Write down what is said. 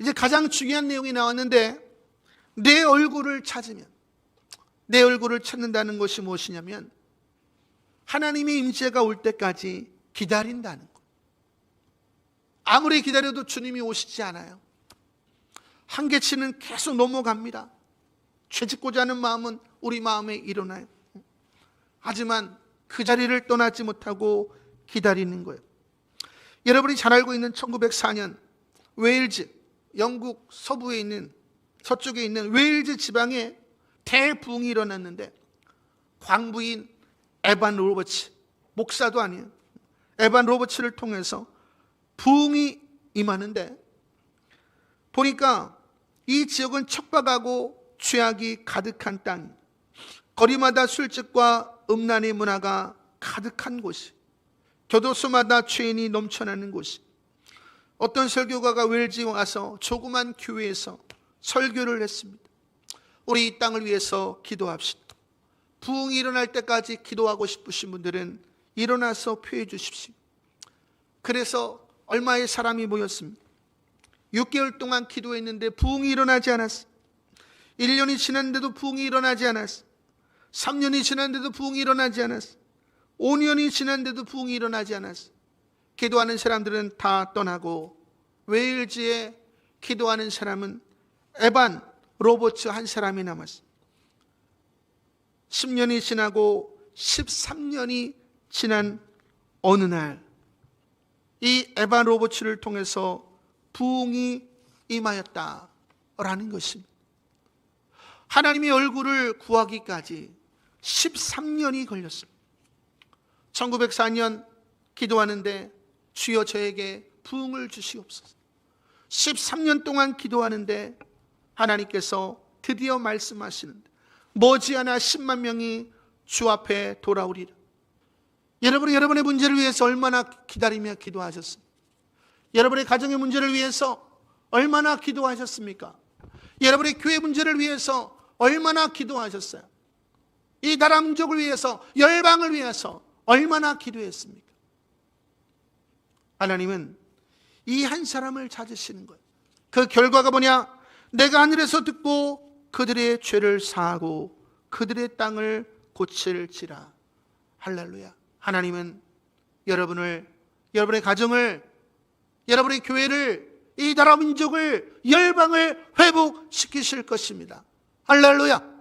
이제 가장 중요한 내용이 나왔는데 내 얼굴을 찾으면 내 얼굴을 찾는다는 것이 무엇이냐면 하나님의 임재가 올 때까지 기다린다는 것. 아무리 기다려도 주님이 오시지 않아요. 한계치는 계속 넘어갑니다. 죄짓고자 하는 마음은 우리 마음에 일어나요. 하지만 그 자리를 떠나지 못하고 기다리는 거예요. 여러분이 잘 알고 있는 1904년 웨일즈, 영국 서부에 있는 서쪽에 있는 웨일즈 지방에 대부흥이 일어났는데 광부인 에반 로버츠 목사도 아니에요. 에반 로버츠를 통해서 부흥이 임하는데 보니까 이 지역은 척박하고 죄악이 가득한 땅, 거리마다 술집과 음란의 문화가 가득한 곳이, 교도소마다 죄인이 넘쳐나는 곳이, 어떤 설교가가 웰지에 와서 조그만 교회에서 설교를 했습니다. 우리 이 땅을 위해서 기도합시다. 부흥이 일어날 때까지 기도하고 싶으신 분들은 일어나서 표해 주십시오. 그래서 얼마의 사람이 모였습니다. 6개월 동안 기도했는데 부흥이 일어나지 않았어. 1년이 지났는데도 부흥이 일어나지 않았어. 3년이 지났는데도 부흥이 일어나지 않았어. 5년이 지났는데도 부흥이 일어나지 않았어. 기도하는 사람들은 다 떠나고 웨일즈에 기도하는 사람은 에반 로버츠 한 사람이 남았어. 10년이 지나고 13년이 지난 어느 날 이 에반 로버츠를 통해서 부흥이 임하였다라는 것입니다. 하나님의 얼굴을 구하기까지 13년이 걸렸습니다. 1904년 기도하는데 주여 저에게 부흥을 주시옵소서. 13년 동안 기도하는데 하나님께서 드디어 말씀하시는데 머지않아 10만 명이 주 앞에 돌아오리라. 여러분이 여러분의 문제를 위해서 얼마나 기다리며 기도하셨습니까? 여러분의 가정의 문제를 위해서 얼마나 기도하셨습니까? 여러분의 교회 문제를 위해서 얼마나 기도하셨어요? 이 나라 민족을 위해서 열방을 위해서 얼마나 기도했습니까? 하나님은 이 한 사람을 찾으시는 거예요. 그 결과가 뭐냐? 내가 하늘에서 듣고 그들의 죄를 사하고 그들의 땅을 고칠지라. 할렐루야. 하나님은 여러분을 여러분의 가정을 여러분의 교회를 이 나라 민족을 열방을 회복시키실 것입니다. 할렐루야.